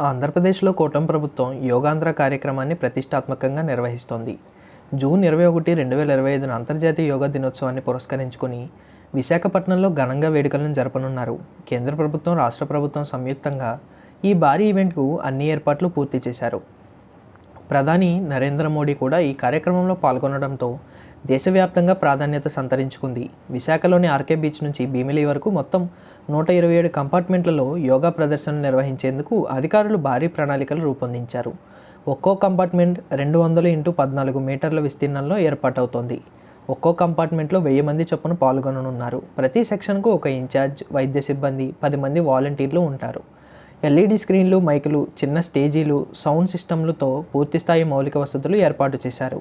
ఆంధ్రప్రదేశ్లో కూటమి ప్రభుత్వం యోగాంధ్ర కార్యక్రమాన్ని ప్రతిష్టాత్మకంగా నిర్వహిస్తోంది. జూన్ ఇరవై ఒకటి రెండు వేల ఇరవై ఐదున అంతర్జాతీయ యోగా దినోత్సవాన్ని పురస్కరించుకుని విశాఖపట్నంలో ఘనంగా వేడుకలను జరపనున్నారు. కేంద్ర ప్రభుత్వం రాష్ట్ర ప్రభుత్వం సంయుక్తంగా ఈ భారీ ఈవెంట్కు అన్ని ఏర్పాట్లు పూర్తి చేశారు. ప్రధాని నరేంద్ర మోడీ కూడా ఈ కార్యక్రమంలో పాల్గొనడంతో దేశవ్యాప్తంగా ప్రాధాన్యత సంతరించుకుంది. విశాఖలోని ఆర్కే బీచ్ నుంచి భీమిలి వరకు మొత్తం నూట ఇరవై ఏడు కంపార్ట్మెంట్లలో యోగా ప్రదర్శన నిర్వహించేందుకు అధికారులు భారీ ప్రణాళికలు రూపొందించారు. ఒక్కో కంపార్ట్మెంట్ రెండు వందలు ఇంటూ పద్నాలుగు మీటర్ల విస్తీర్ణంలో ఏర్పాటవుతోంది. ఒక్కో కంపార్ట్మెంట్లో వెయ్యి మంది చొప్పున పాల్గొననున్నారు. ప్రతి సెక్షన్కు ఒక ఇన్ఛార్జ్ వైద్య సిబ్బంది పది మంది వాలంటీర్లు ఉంటారు. ఎల్ఈడి స్క్రీన్లు మైకులు చిన్న స్టేజీలు సౌండ్ సిస్టమ్లతో పూర్తిస్థాయి మౌలిక వసతులు ఏర్పాటు చేశారు.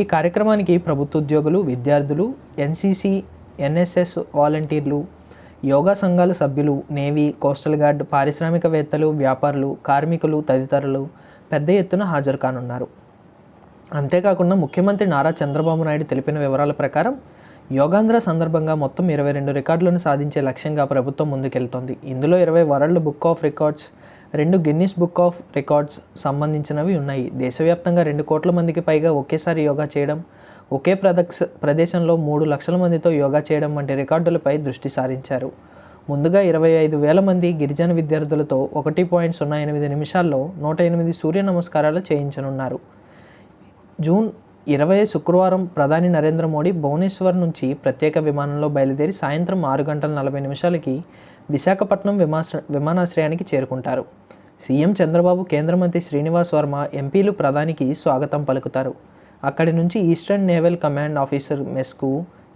ఈ కార్యక్రమానికి ప్రభుత్వ ఉద్యోగులు విద్యార్థులు ఎన్సీసీ ఎన్ఎస్ఎస్ వాలంటీర్లు యోగా సంఘాల సభ్యులు నేవీ కోస్టల్ గార్డ్ పారిశ్రామికవేత్తలు వ్యాపారులు కార్మికులు తదితరులు పెద్ద ఎత్తున హాజరు కానున్నారు. అంతేకాకుండా ముఖ్యమంత్రి నారా చంద్రబాబు నాయుడు తెలిపిన వివరాల ప్రకారం యోగాంధ్ర సందర్భంగా మొత్తం ఇరవై రెండు రికార్డులను సాధించే లక్ష్యంగా ప్రభుత్వం ముందుకెళ్తోంది. ఇందులో ఇరవై వరల్డ్ బుక్ ఆఫ్ రికార్డ్స్ రెండు గిన్నిస్ బుక్ ఆఫ్ రికార్డ్స్ సంబంధించినవి ఉన్నాయి. దేశవ్యాప్తంగా రెండు కోట్ల మందికి పైగా ఒకేసారి యోగా చేయడం ఒకే ప్రదక్ష ప్రదేశంలో మూడు లక్షల మందితో యోగా చేయడం వంటి రికార్డులపై దృష్టి సారించారు. ముందుగా ఇరవై ఐదు వేల మంది గిరిజన విద్యార్థులతో ఒకటి పాయింట్ సున్నా ఎనిమిది నిమిషాల్లో నూట ఎనిమిది సూర్య నమస్కారాలు చేయించనున్నారు. జూన్ ఇరవై శుక్రవారం ప్రధాని నరేంద్ర మోడీ భువనేశ్వర్ నుంచి ప్రత్యేక విమానంలో బయలుదేరి సాయంత్రం ఆరు గంటల నలభై నిమిషాలకి విశాఖపట్నం విమాశ్ర విమానాశ్రయానికి చేరుకుంటారు. సీఎం చంద్రబాబు కేంద్ర మంత్రి శ్రీనివాస్ వర్మ ఎంపీలు ప్రధానికి స్వాగతం పలుకుతారు. అక్కడి నుంచి ఈస్టర్న్ నేవల్ కమాండ్ ఆఫీసర్ మెస్కు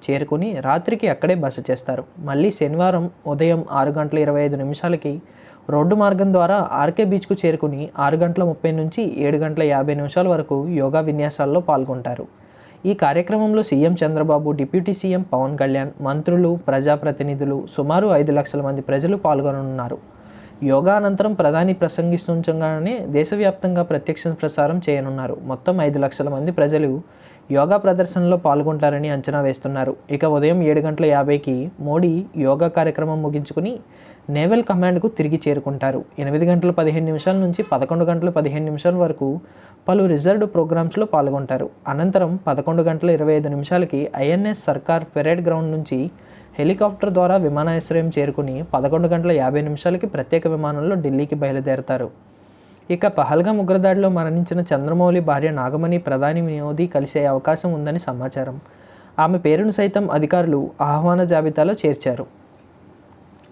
చేరుకుని రాత్రికి అక్కడే బస చేస్తారు. మళ్ళీ శనివారం ఉదయం ఆరు గంటల ఇరవై ఐదు నిమిషాలకి రోడ్డు మార్గం ద్వారా ఆర్కే బీచ్కు చేరుకుని ఆరు గంటల ముప్పై నుంచి ఏడు గంటల యాభై నిమిషాల వరకు యోగా విన్యాసాల్లో పాల్గొంటారు. ఈ కార్యక్రమంలో CM Chandrababu deputy CM Pawan Kalyan మంత్రులు ప్రజాప్రతినిధులు సుమారు ఐదు లక్షల మంది ప్రజలు పాల్గొననున్నారు. యోగా అనంతరం ప్రధాని ప్రసంగిస్తుండగానే దేశవ్యాప్తంగా ప్రత్యక్ష ప్రసారం చేయనున్నారు. మొత్తం ఐదు లక్షల మంది ప్రజలు యోగా ప్రదర్శనలో పాల్గొంటారని అంచనా వేస్తున్నారు. ఇక ఉదయం ఏడు గంటల యాభైకి మోడీ యోగా కార్యక్రమం ముగించుకుని నేవల్ కమాండ్కు తిరిగి చేరుకుంటారు. ఎనిమిది గంటల పదిహేను నిమిషాల నుంచి పదకొండు గంటల పదిహేను నిమిషాల వరకు పలు రిజర్వ్డ్ ప్రోగ్రామ్స్లో పాల్గొంటారు. అనంతరం పదకొండు గంటల ఇరవై ఐదు నిమిషాలకి ఐఎన్ఎస్ సర్కార్ పెరేడ్ గ్రౌండ్ నుంచి హెలికాప్టర్ ద్వారా విమానాశ్రయం చేరుకుని పదకొండు గంటల యాభై నిమిషాలకి ప్రత్యేక విమానంలో ఢిల్లీకి బయలుదేరతారు. ఇక పహల్గాం ఉగ్రదాడిలో మరణించిన చంద్రమౌళి భార్య నాగమణి ప్రధాని మోదీ కలిసే అవకాశం ఉందని సమాచారం. ఆమె పేరును సైతం అధికారులు ఆహ్వాన జాబితాలో చేర్చారు.